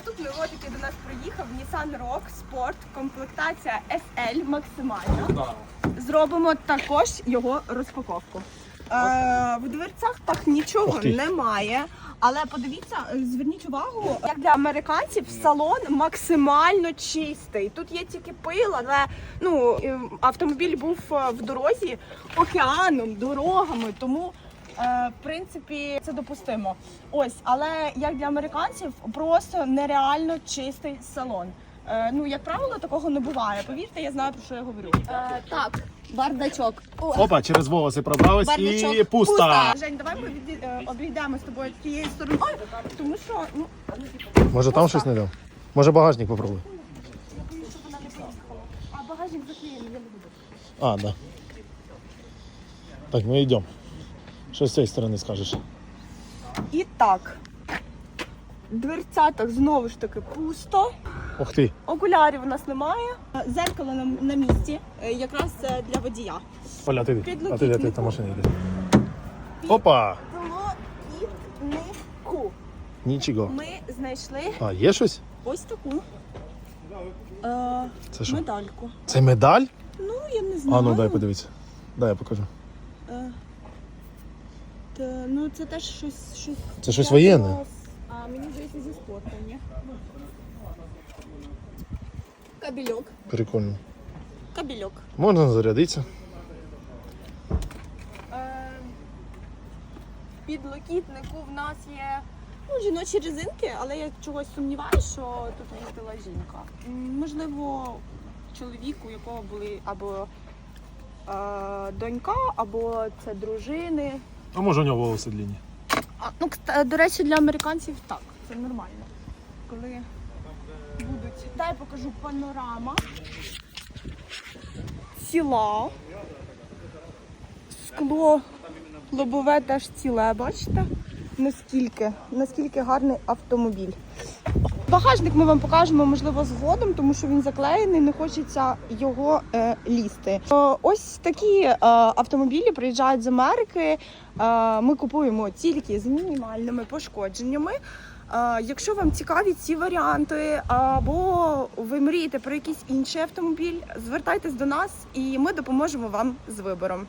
Наступний лот, який до нас приїхав, Nissan Rogue Sport, комплектація SL максимальна. Зробимо також його розпаковку. Е, в дверцях так нічого немає. Але подивіться, зверніть увагу, як для американців салон максимально чистий. Тут є тільки пил, але ну автомобіль був е, в дорозі океаном, дорогами, тому. Е, В принципі, це допустимо. Ось, але як для американців, просто нереально чистий салон. Е, ну, як правило, такого не буває. Повірте, я знаю про що я говорю. Е, так, бардачок. Опа, через волоси пробрались і Бардачок пуста. Жень, давай ми від, е, обійдемо з тобою тією стороною, тому що ну Може там щось не дав? Може багажник попробуй. я боюсь, щоб вона не поїхала. А багажник заклеєний, я не буду. А, да. Так, ми йдемо. Що з цієї сторони скажеш? І так. Дверцяток знову ж таки пусто. Ух ти. Окулярів у нас немає. Зеркало на, на місці, е, якраз е, для водія. Оля, ти, а ти де ти та машина йде? Опа! Блокітнику. Нічого. Ми знайшли А, є щось? ось таку е, Це що? медальку. Це медаль? Ну, я не знаю. А ну дай подивитися. Дай я покажу. Е, ну це теж щось. щось Це щось воєнне? А мені здається зі спортом, ні? Кабельок. Прикольно. Кабельок. Можна зарядитися. Е, підлокітнику в нас є ну, жіночі резинки, але я чогось сумніваюся, що тут їздила жінка. М, Можливо, чоловік, у якого були або е, донька, або це дружини. А може у нього волоси длинні? А, ну, кста- до речі, для американців так, це нормально. Коли будуть. Дай покажу панорама. Ціла. Скло лобове теж ціле, бачите? Наскільки, наскільки гарний автомобіль. Багажник ми вам покажемо, можливо, згодом, тому що він заклеєний, не хочеться його е, лізти. Е, ось такі е, автомобілі приїжджають з Америки. Е, ми купуємо тільки з мінімальними пошкодженнями. Е, Якщо вам цікаві ці варіанти, або ви мрієте про якийсь інший автомобіль, звертайтесь до нас і ми допоможемо вам з вибором.